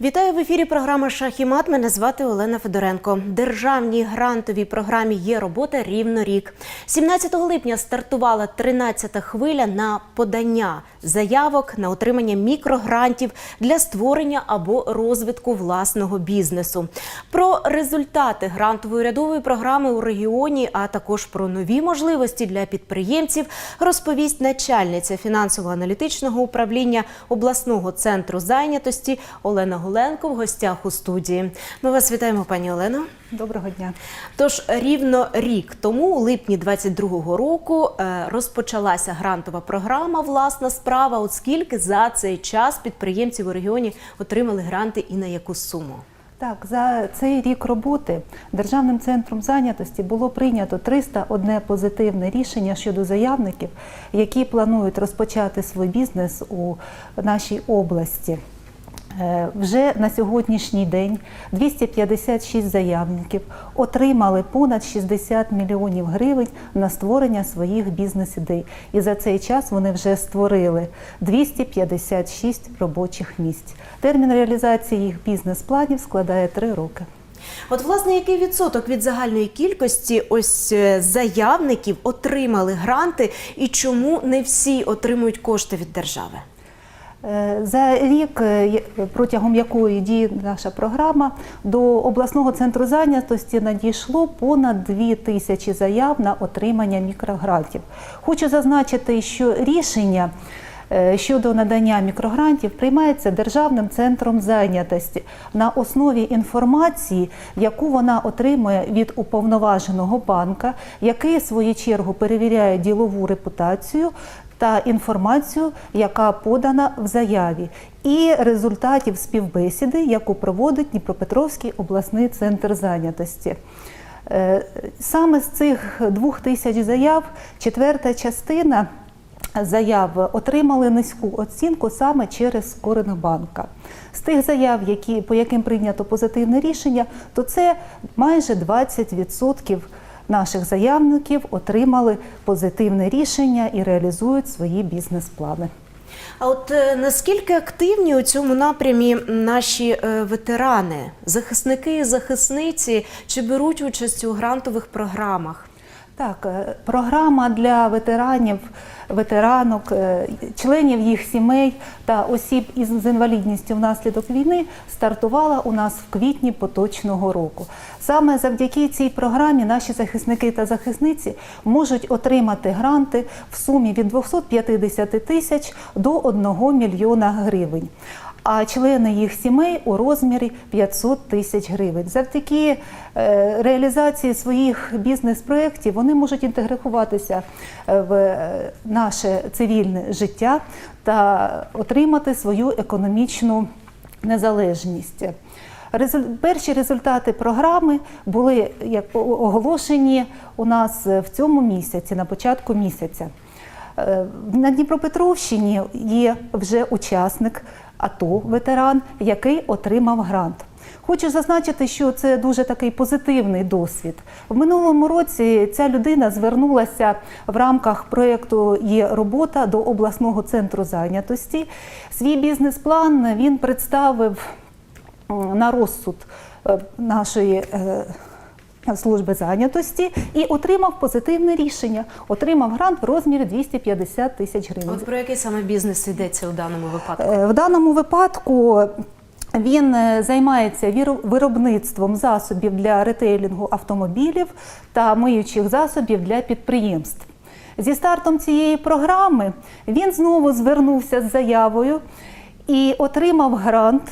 Вітаю в ефірі програми «Шах і мат». Мене звати Олена Федоренко. Державній грантовій програмі є робота рівно рік. 17 липня стартувала 13-та хвиля на подання заявок на отримання мікрогрантів для створення або розвитку власного бізнесу. Про результати грантової урядової програми у регіоні, а також про нові можливості для підприємців, розповість начальниця фінансово-аналітичного управління обласного центру зайнятості Олена Голенко в гостях у студії. Ми вас вітаємо, пані Олено. Доброго дня. Тож рівно рік тому, у липні 22-го року, е, розпочалася грантова програма Власна справа. От скільки за цей час підприємців у регіоні отримали гранти і на яку суму? Так, за цей рік роботи Державним центром зайнятості було прийнято 301 позитивне рішення щодо заявників, які планують розпочати свій бізнес у нашій області. Е, Вже на сьогоднішній день 256 заявників отримали понад 60 мільйонів гривень на створення своїх бізнес-ідей. І за цей час вони вже створили 256 робочих місць. Термін реалізації їх бізнес-планів складає 3 роки. От, власне, який відсоток від загальної кількості ось е, заявників отримали гранти, і чому не всі отримують кошти від держави? Е, За рік, е, протягом якої діє наша програма, до обласного центру зайнятості надійшло понад 2 тисячі заяв на отримання мікрогрантів. Хочу зазначити, що рішення е, щодо надання мікрогрантів приймається Державним центром зайнятості на основі інформації, яку вона отримує від уповноваженого банка, який в свою чергу перевіряє ділову репутацію та інформацію, яка подана в заяві, і результатів співбесіди, яку проводить Дніпропетровський обласний центр зайнятості. Е, Саме з цих двох тисяч заяв четверта частина заяв отримали низьку оцінку саме через скоринг. З тих заяв, які, по яким прийнято позитивне рішення, то це майже 20% наших заявників отримали позитивне рішення і реалізують свої бізнес-плани. А от е, наскільки активні у цьому напрямі наші е, ветерани, захисники і захисниці, чи беруть участь у грантових програмах? Так, е, програма для ветеранів, ветеранок, е, членів їх сімей та осіб з інвалідністю внаслідок війни стартувала у нас в квітні поточного року. Саме завдяки цій програмі наші захисники та захисниці можуть отримати гранти в сумі від 250 тисяч до 1 мільйона гривень а члени їх сімей у розмірі 500 тисяч гривень. Завдяки е, реалізації своїх бізнес-проєктів вони можуть інтегруватися е, в е, наше цивільне життя та отримати свою економічну незалежність. Перші результати програми були як оголошені у нас в цьому місяці, на початку місяця. На Дніпропетровщині є вже учасник АТО, ветеран, який отримав грант. Хочу зазначити, що це дуже такий позитивний досвід. В минулому році ця людина звернулася в рамках проєкту Є робота до обласного центру зайнятості. Свій бізнес-план він представив на розсуд е, нашої. Служби зайнятості і отримав позитивне рішення. Отримав грант в розмірі 250 тисяч гривень. От про який саме бізнес йдеться у даному випадку? Е, В даному випадку він е, займається виробництвом засобів для ретейлінгу автомобілів та миючих засобів для підприємств. Зі стартом цієї програми він знову звернувся з заявою і отримав грант.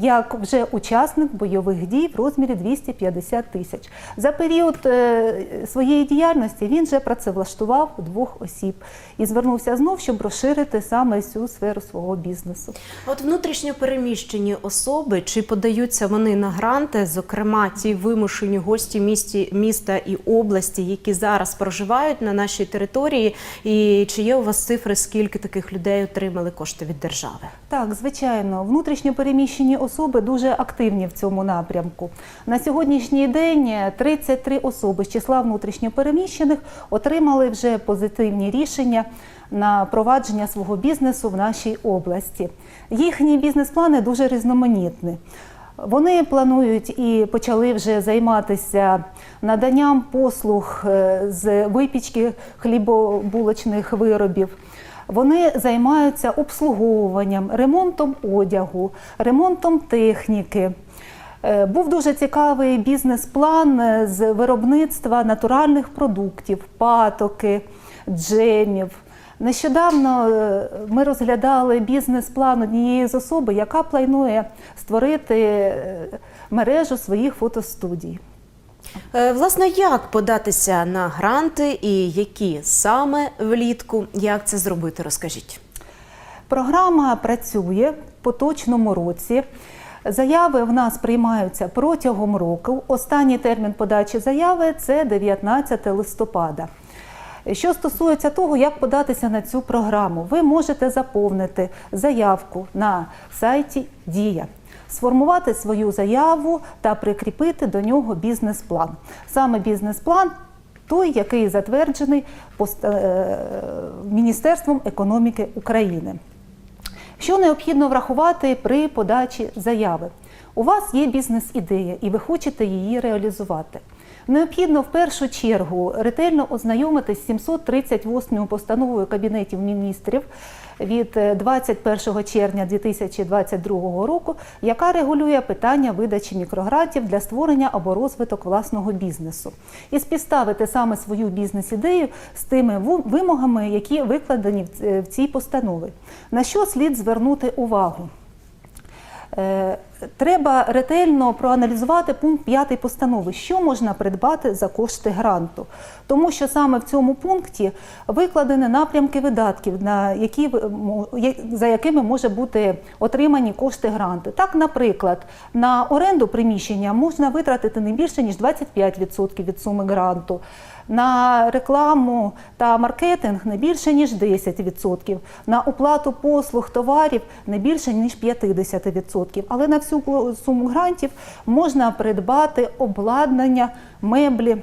Як вже учасник бойових дій в розмірі 250 тисяч. За період е, своєї діяльності він вже працевлаштував двох осіб і звернувся знов, щоб розширити саме цю сферу свого бізнесу. От внутрішньо переміщені особи, чи подаються вони на гранти, зокрема ті вимушені гості місті, міста і області, які зараз проживають на нашій території, і чи є у вас цифри, скільки таких людей отримали кошти від держави? Так, звичайно, внутрішньо переміщені особи дуже активні в цьому напрямку. На сьогоднішній день 33 особи з числа внутрішньо переміщених отримали вже позитивні рішення на провадження свого бізнесу в нашій області. Їхні бізнес-плани дуже різноманітні. Вони планують і почали вже займатися наданням послуг е, з випічки хлібобулочних виробів. Вони займаються обслуговуванням, ремонтом одягу, ремонтом техніки. Е, Був дуже цікавий бізнес-план е, з виробництва натуральних продуктів, патоки, джемів. Нещодавно е, ми розглядали бізнес-план однієї з особи, яка планує створити мережу своїх фотостудій. Е, Власне, як податися на гранти і які саме влітку? Як це зробити? Розкажіть. Програма працює в поточному році. Заяви в нас приймаються протягом року. Останній термін подачі заяви це 19 листопада. Що стосується того, як податися на цю програму, ви можете заповнити заявку на сайті Дія, сформувати свою заяву та прикріпити до нього бізнес-план. Саме бізнес-план той, який затверджений е, Міністерством економіки України. Що необхідно врахувати при подачі заяви? У вас є бізнес-ідея і ви хочете її реалізувати. Необхідно в першу чергу ретельно ознайомитись з 738 постановою Кабінетів міністрів від е, 21 червня 2022 року, яка регулює питання видачі мікрогрантів для створення або розвиток власного бізнесу, і співставити саме свою бізнес-ідею з тими вимогами, які викладені в в цій постанові. На що слід звернути увагу? Е, Треба ретельно проаналізувати пункт 5 постанови, що можна придбати за кошти гранту, тому що саме в цьому пункті викладені напрямки видатків, на які я- за якими може бути отримані кошти гранту. Так, наприклад, на оренду приміщення можна витратити не більше ніж 25% від суми гранту. На рекламу та маркетинг не більше ніж 10%, на оплату послуг товарів не більше ніж 50%. Але на всю суму грантів можна придбати обладнання, меблі.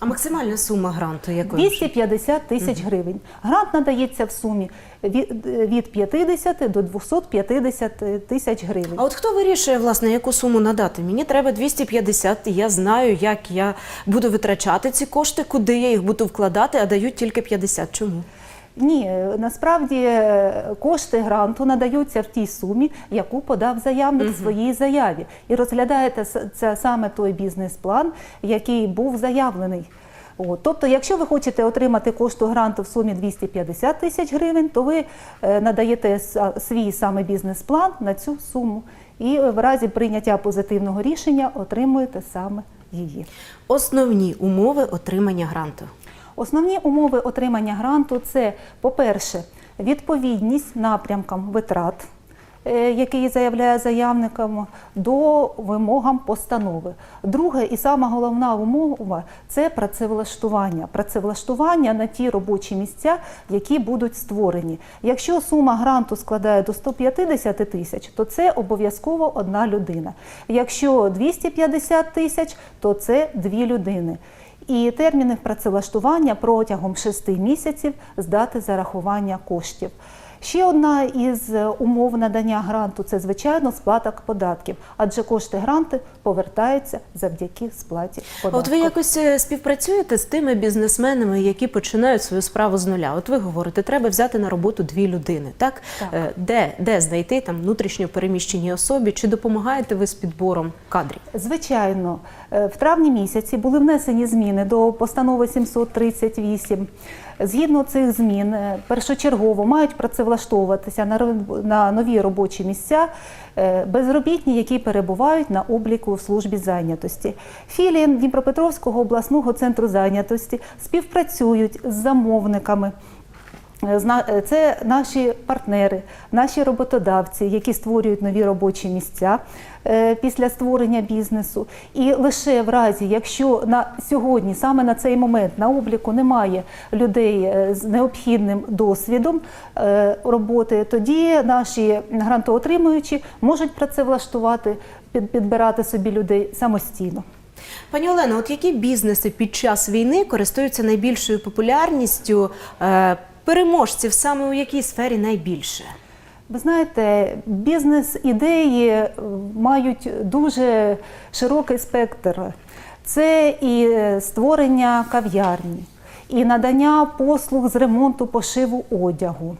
А максимальна сума гранту якої? 250 тисяч гривень. Грант надається в сумі від, від 50 до 250 тисяч гривень. А от хто вирішує, власне, яку суму надати? Мені треба 250, і я знаю, як я буду витрачати ці кошти, куди я їх буду вкладати, а дають тільки 50. Чому? Ні, е, насправді е, кошти гранту надаються в тій сумі, яку подав заявник в своїй заяві. І розглядаєте це саме той бізнес-план, який був заявлений. От. Тобто, якщо ви хочете отримати кошти гранту в сумі 250 тисяч гривень, то ви е, надаєте свій саме бізнес-план на цю суму. І в разі прийняття позитивного рішення отримуєте саме її. Основні умови отримання гранту. Основні умови отримання гранту це, по-перше, відповідність напрямкам витрат, е, який заявляє заявникам, до вимогам постанови. Друге і сама головна умова це працевлаштування. Працевлаштування на ті робочі місця, які будуть створені. Якщо сума гранту складає до 150 тисяч, то це обов'язково одна людина. Якщо 250 тисяч, то це дві людини. І терміни працевлаштування протягом 6 місяців з дати зарахування коштів. Ще одна із е, умов надання гранту це звичайно сплата податків, адже кошти гранту повертаються завдяки сплаті податків. От ви якось е, співпрацюєте з тими бізнесменами, які починають свою справу з нуля. От ви говорите, треба взяти на роботу дві людини. Так, Так. Е, де, де знайти там внутрішньо переміщеній особі? Чи допомагаєте ви з підбором кадрів? Звичайно, в травні місяці були внесені зміни до постанови 738. Згідно цих змін, е, першочергово мають працевлаштовуватися на нові робочі місця е, безробітні, які перебувають на обліку в службі зайнятості. Філії Дніпропетровського обласного центру зайнятості співпрацюють з замовниками. Е, е, Це наші партнери, наші роботодавці, які створюють нові робочі місця е, після створення бізнесу. І лише в разі, якщо на сьогодні, саме на цей момент, на обліку немає людей з необхідним досвідом роботи, тоді наші грантоотримуючі можуть працевлаштувати, підбирати собі людей самостійно. Пані Олено, от які бізнеси під час війни користуються найбільшою популярністю? Е, Переможців саме у якій сфері найбільше? Ви знаєте, бізнес-ідеї е, мають дуже широкий спектр. Це і створення кав'ярні, і надання послуг з ремонту пошиву одягу,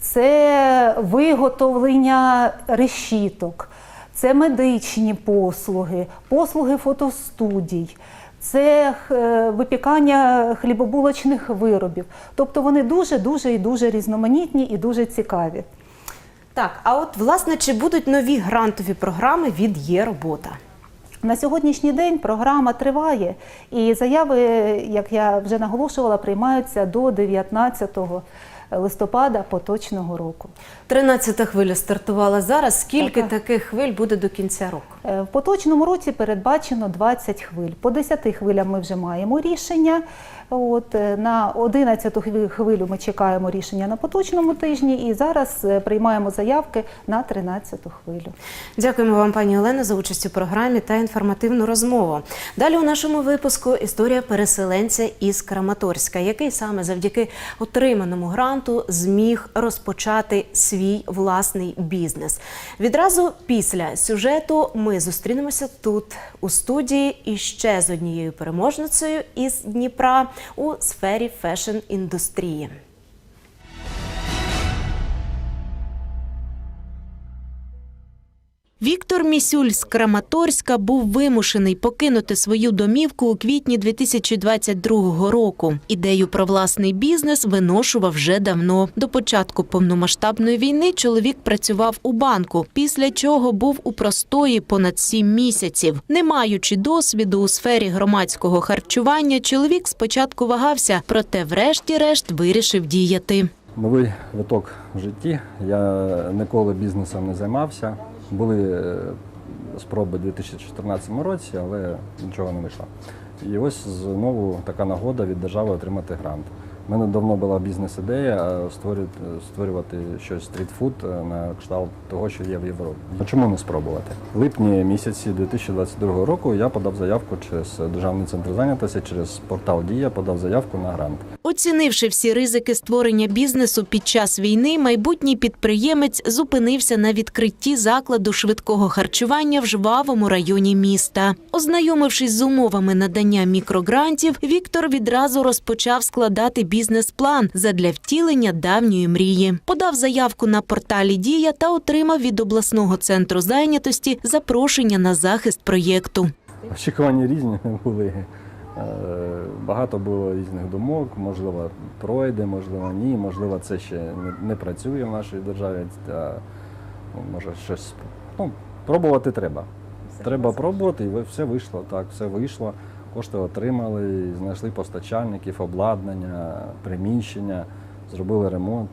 це виготовлення решіток, це медичні послуги, послуги фотостудій. Це е, випікання хлібобулочних виробів. Тобто вони дуже, дуже і дуже різноманітні і дуже цікаві. Так, а от власне чи будуть нові грантові програми від є робота? На сьогоднішній день програма триває, і заяви, як я вже наголошувала, приймаються до 19 листопада поточного року. 13-та хвиля стартувала зараз. Скільки Так. таких хвиль буде до кінця року? Е, В поточному році передбачено 20 хвиль. По 10 хвилям ми вже маємо рішення. От е, на 11 хвилю- ми чекаємо рішення на поточному тижні, і зараз е, приймаємо заявки на 13 хвилю. Дякуємо вам, пані Олено, за участь у програмі та інформативну розмову. Далі у нашому випуску історія переселенця із Краматорська, який саме завдяки отриманому гранту зміг розпочати свій власний бізнес. Відразу після сюжету ми зустрінемося тут у студії і ще з однією переможницею із Дніпра у сфері фешн-індустрії. Віктор Місюль з Краматорська був вимушений покинути свою домівку у квітні 2022 року. Ідею про власний бізнес виношував вже давно. До початку повномасштабної війни чоловік працював у банку, після чого був у простої понад сім місяців. Не маючи досвіду у сфері громадського харчування, чоловік спочатку вагався, проте, врешті-решт, вирішив діяти. Новий виток в житті. Я ніколи бізнесом не займався. Були е, спроби у 2014 році, але нічого не вийшло. І ось знову така нагода від держави отримати грант. У мене давно була бізнес-ідея створювати, створювати щось стрітфуд е, на кшталт того, що є в Європі. Чому не спробувати? В липні місяці 2022 року я подав заявку через Державний центр зайнятості, через портал Дія подав заявку на грант. Оцінивши всі ризики створення бізнесу під час війни, майбутній підприємець зупинився на відкритті закладу швидкого харчування в жвавому районі міста. Ознайомившись з умовами надання мікрогрантів, Віктор відразу розпочав складати бізнес-план задля втілення давньої мрії. Подав заявку на порталі Дія та отримав від обласного центру зайнятості запрошення на захист проєкту. Очікування різні були. Е, Багато було різних думок, можливо, пройде, можливо, ні, можливо, це ще не, працює в нашій державі. Та, ну, може, щось ну, пробувати треба. треба пробувати, і все вийшло. Так, все вийшло. Кошти отримали, знайшли постачальників, обладнання, приміщення, зробили ремонт.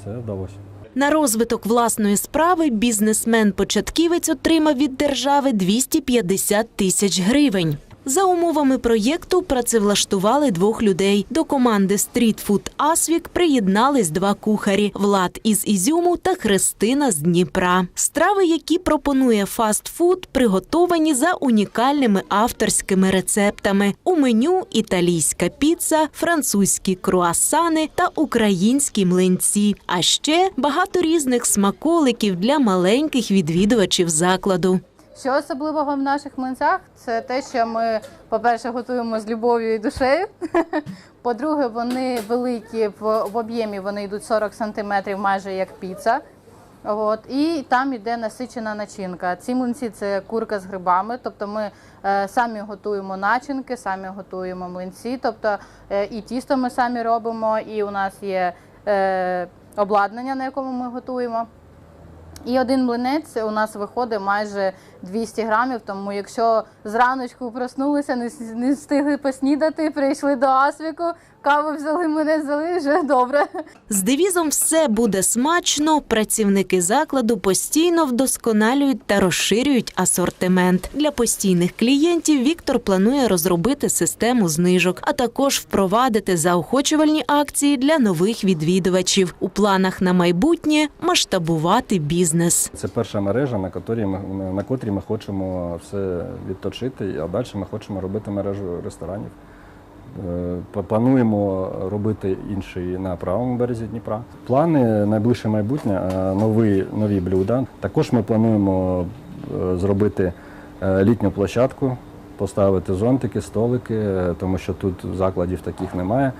Все вдалося. На розвиток власної справи бізнесмен-початківець отримав від держави 250 тисяч гривень. За умовами проєкту працевлаштували двох людей. До команди стрітфуд Асвік приєднались два кухарі Влад із Ізюму та Христина з Дніпра. Страви, які пропонує фастфуд, приготовані за унікальними авторськими рецептами. У меню італійська піца, французькі круасани та українські млинці. А ще багато різних смаколиків для маленьких відвідувачів закладу. Що особливого в наших млинцях, це те, що ми, по-перше, готуємо з любов'ю і душею. По-друге, вони великі в, об'ємі, вони йдуть 40 сантиметрів, майже як піца. От, і там іде насичена начинка. Ці млинці це курка з грибами, тобто ми е, самі готуємо начинки, самі готуємо млинці, тобто е, і тісто ми самі робимо, і у нас є е, обладнання, на якому ми готуємо. І один млинець у нас виходить майже 200 грамів. Тому якщо зраночку проснулися, не, не встигли поснідати, прийшли до Асвіку, каву взяли, мене взяли, вже добре. З девізом все буде смачно. Працівники закладу постійно вдосконалюють та розширюють асортимент. Для постійних клієнтів Віктор планує розробити систему знижок, а також впровадити заохочувальні акції для нових відвідувачів. У планах на майбутнє масштабувати бізнес. Це перша мережа, на котрій ми на котрій ми хочемо все відточити, а далі ми хочемо робити мережу ресторанів. Е, Плануємо робити інший на правому березі Дніпра. Плани найближче майбутнє, е, нові, нові блюда. Також ми плануємо е, зробити літню площадку, поставити зонтики, столики, тому що тут закладів таких немає.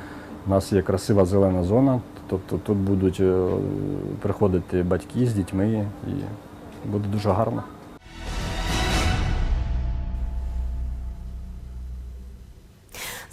У нас є красива зелена зона, тобто тут будуть приходити батьки з дітьми і буде дуже гарно.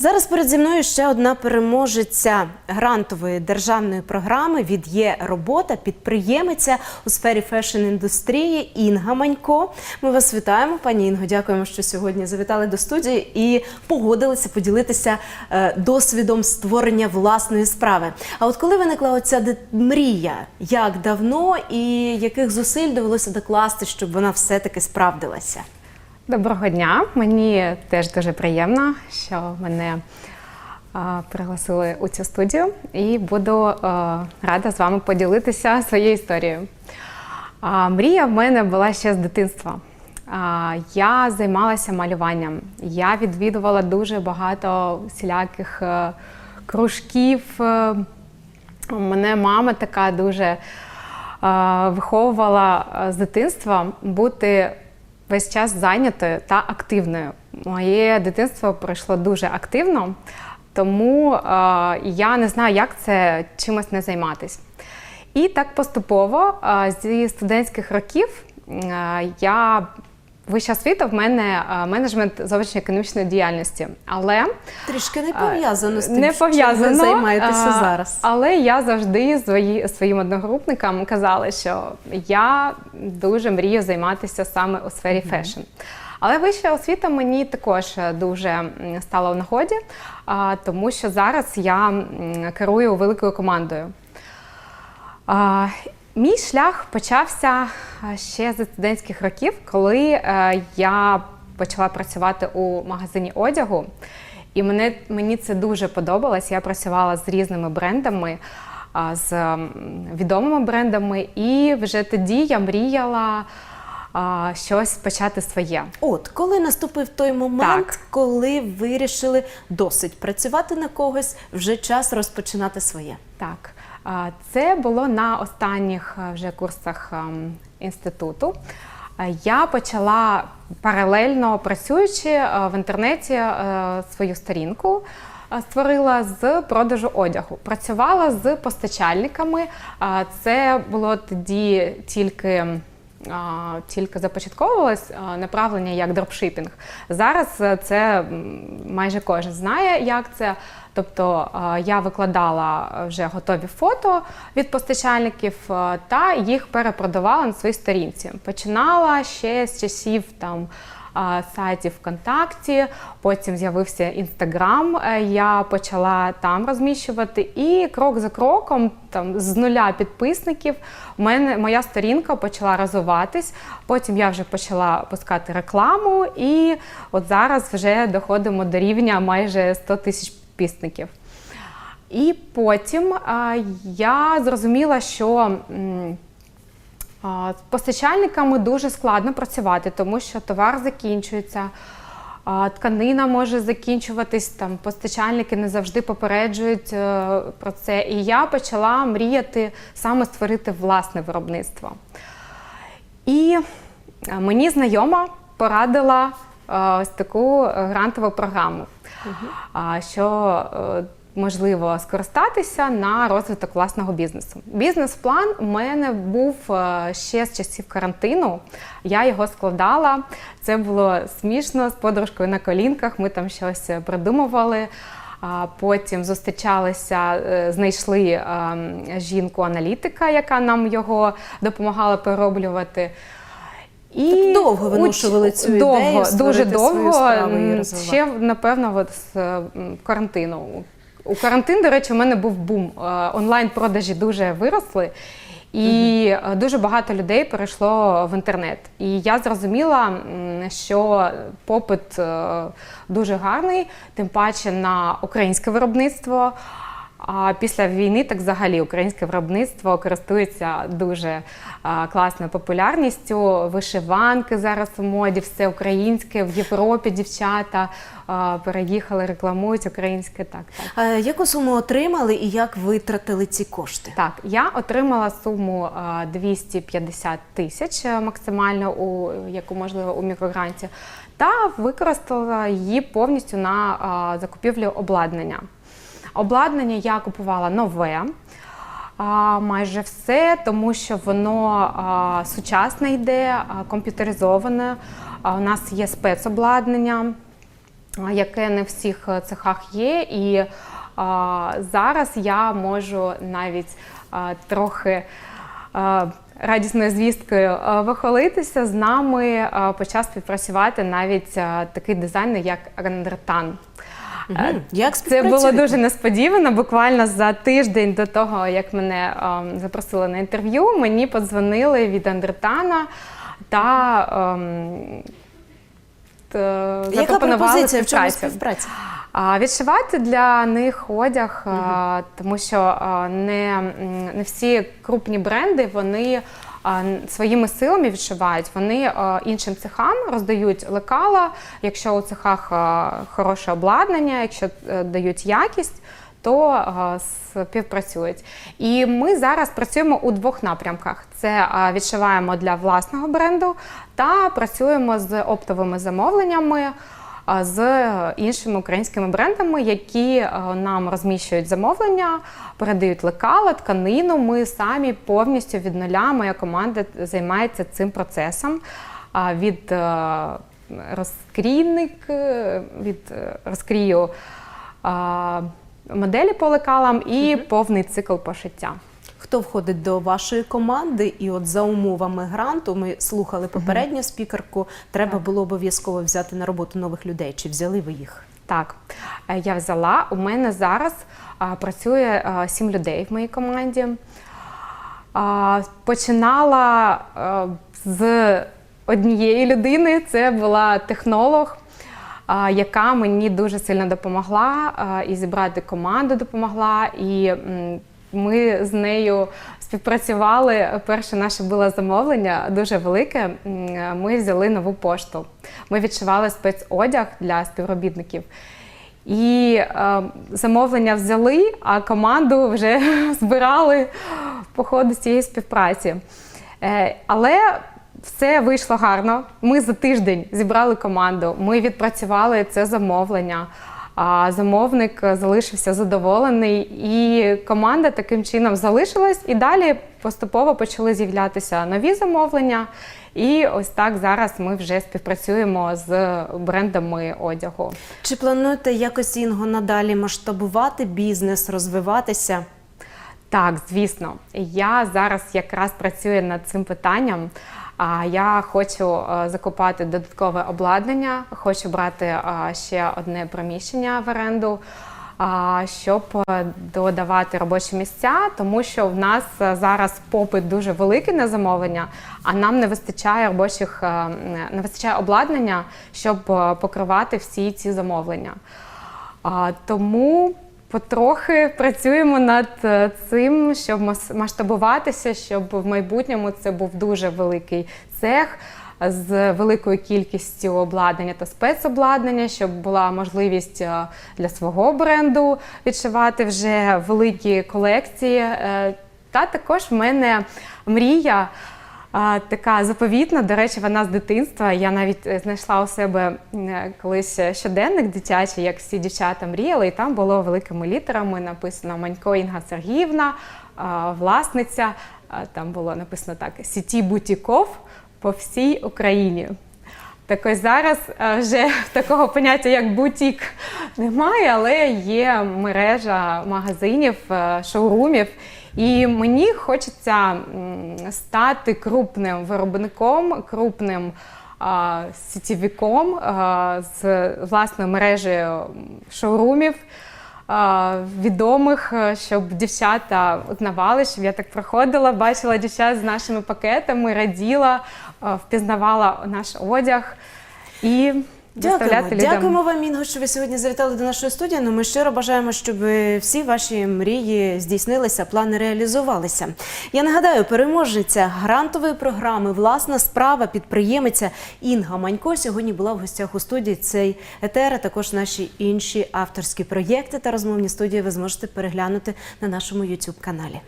Зараз перед зі мною ще одна переможеця грантової державної програми від є робота, підприємиця у сфері фешн-індустрії Інга Манько. Ми вас вітаємо, пані Інго. Дякуємо, що сьогодні завітали до студії і погодилися поділитися е, досвідом створення власної справи. А от коли виникла оця мрія, як давно і яких зусиль довелося докласти, щоб вона все-таки справдилася? Доброго дня. Мені теж дуже приємно, що мене а, пригласили у цю студію, і буду а, рада з вами поділитися своєю історією. Мрія в мене була ще з дитинства. Я займалася малюванням. Я відвідувала дуже багато всіляких е, кружків. Е, Мене мама така дуже е, виховувала е, з дитинства бути весь час зайнятою та активною. Моє дитинство пройшло дуже активно, тому е, я не знаю, як це чимось не займатись. І так поступово е, зі студентських років е, я вища освіта в мене е, менеджмент зовнішньоекономічної діяльності. Але Трішки не пов'язано з тим, не чим ви займаєтеся а, зараз. Але я завжди свої, своїм одногрупникам казала, що я дуже мрію займатися саме у сфері фешн. Але вища освіта мені також дуже стала в нагоді, тому що зараз я керую великою командою. Мій шлях почався ще зі студентських років, коли е, я почала працювати у магазині одягу. І мене, мені це дуже подобалось. Я працювала з різними брендами, а, з відомими брендами, і вже тоді я мріяла а, щось почати своє. От коли наступив той момент, Так. коли вирішили досить працювати на когось, вже час розпочинати своє. Так, це було на останніх вже курсах ем, інституту. Я почала паралельно працюючи е, в інтернеті е, свою сторінку. е, Створила з продажу одягу. Працювала з постачальниками. Це було тоді тільки тільки започатковувалось направлення як дропшипінг. Зараз е, це майже кожен знає, як це. Тобто я викладала вже готові фото від постачальників та їх перепродавала на своїй сторінці. Починала ще з часів там. А, Сайтів ВКонтакті, потім з'явився Інстаграм. е, Я почала там розміщувати, і крок за кроком, там з нуля підписників, мене моя сторінка почала розвиватись. Потім я вже почала пускати рекламу, і от зараз вже доходимо до рівня майже 100 тисяч підписників. І потім а, я зрозуміла, що м, з постачальниками дуже складно працювати, тому що товар закінчується. Тканина може закінчуватись, там постачальники не завжди попереджують е, про це. І я почала мріяти саме створити власне виробництво. І е, мені знайома порадила е, ось таку грантову програму, а, що можливо скористатися на розвиток власного бізнесу. Бізнес-план у мене був е, ще з часів карантину. Я його складала. Це було смішно з подружкою на колінках. Ми там щось придумували. Потім зустрічалися, е, знайшли ем, жінку-аналітика, яка нам його допомагала перероблювати. І Так довго виношували цю ідею довго, дуже довго. і. Ще напевно, от з е, карантину. У карантин, до речі, у мене був бум. Е, Онлайн-продажі дуже виросли. І е, дуже багато людей перейшло в інтернет. І я зрозуміла, що попит е, дуже гарний, тим паче на українське виробництво. А після війни так взагалі українське виробництво користується дуже класною популярністю. Вишиванки зараз у моді, все українське в Європі дівчата переїхали, рекламують українське. Так, так. Е, Яку суму отримали і як витратили ці кошти? Так, я отримала суму а, 250 тисяч е, максимально, у яку можливо у мікрогранті, та використала її повністю на закупівлю обладнання. Обладнання я купувала нове. Майже все, тому що воно а, сучасне йде, комп'ютеризоване. У нас є спецобладнання, яке не в всіх е, цехах є. І зараз я можу навіть трохи радісною звісткою а, вихвалитися. З нами почав співпрацювати навіть такий дизайнер, як Рендертан. Мгм. Як Це було дуже несподівано. Буквально за тиждень до того, як мене ем, запросили на інтерв'ю, мені подзвонили від Андертана та, ем, Яка запропонували пропозиція? В чому співпрацю. співпраця? А, Відшивати для них одяг, а, тому що а, не, м, не всі крупні бренди вони своїми силами відшивають. Вони іншим цехам роздають лекала, якщо у цехах хороше обладнання, якщо е, дають якість. То співпрацюють. І ми зараз працюємо у двох напрямках: це відшиваємо для власного бренду та працюємо з оптовими замовленнями з іншими українськими брендами, які е, нам розміщують замовлення, передають лекала, тканину. Ми самі повністю від нуля. Моя команда займається цим процесом. Від е, розкрійник, е, від розкрію моделі по лекалам і повний цикл пошиття. Хто входить до вашої команди? І от за умовами гранту ми слухали попередню спікерку. Треба було обов'язково взяти на роботу нових людей. Чи взяли ви їх? Так, е, я взяла. У мене зараз працює сім людей в моїй команді. Починала з однієї людини, це була технолог, яка мені дуже сильно допомогла і зібрати команду допомогла. І ми з нею співпрацювали. Перше наше було замовлення дуже велике. Ми взяли нову пошту. Ми відшивали спецодяг для співробітників. І е, замовлення взяли, а команду вже збирали по ходу цієї співпраці. Е, але все вийшло гарно. Ми за тиждень зібрали команду, ми відпрацювали це замовлення. А замовник залишився задоволений, і команда таким чином залишилась. І далі поступово почали з'являтися нові замовлення. І ось так зараз ми вже співпрацюємо з брендами одягу. Чи плануєте якось інго надалі масштабувати бізнес, розвиватися? Так, звісно, я зараз якраз працюю над цим питанням. А я хочу е, закупати додаткове обладнання, хочу брати е, ще одне приміщення в оренду, щоб е, додавати робочі місця, тому що в нас зараз попит дуже великий на замовлення, а нам не вистачає робочих, не вистачає обладнання, щоб покривати всі ці замовлення. Тому потрохи працюємо над е, цим, щоб масштабуватися, щоб в майбутньому це був дуже великий цех з великою кількістю обладнання та спецобладнання, щоб була можливість е, для свого бренду відшивати вже великі колекції. Е, Та також в мене мрія. Така заповітна. До речі, вона з дитинства. Я навіть е, знайшла у себе е, колись щоденник дитячий, як всі дівчата мріяли, і там було великими літерами написано Манько Інга Сергіївна, власниця. Там було написано так: Сіті бутіков по всій Україні. Так ось зараз е, вже такого поняття, як бутік, немає, але є мережа магазинів, е, шоурумів. І мені хочеться стати крупним виробником, крупним а, сітєвіком а, з власною мережею шоурумів. Відомих, е, щоб дівчата узнавали, щоб я так проходила, бачила дівчат з нашими пакетами, раділа, е, впізнавала наш одяг. І Дякуємо, людям. дякуємо вам, Інго, що ви сьогодні завітали до нашої студії. Ну, ми щиро бажаємо, щоб всі ваші мрії здійснилися, плани реалізувалися. Я нагадаю, переможниця грантової програми Власна справа підприємиця Інга Манько сьогодні була в гостях у студії. Цей етер, а також наші інші авторські проєкти та розмовні студії ви зможете переглянути на нашому youtube каналі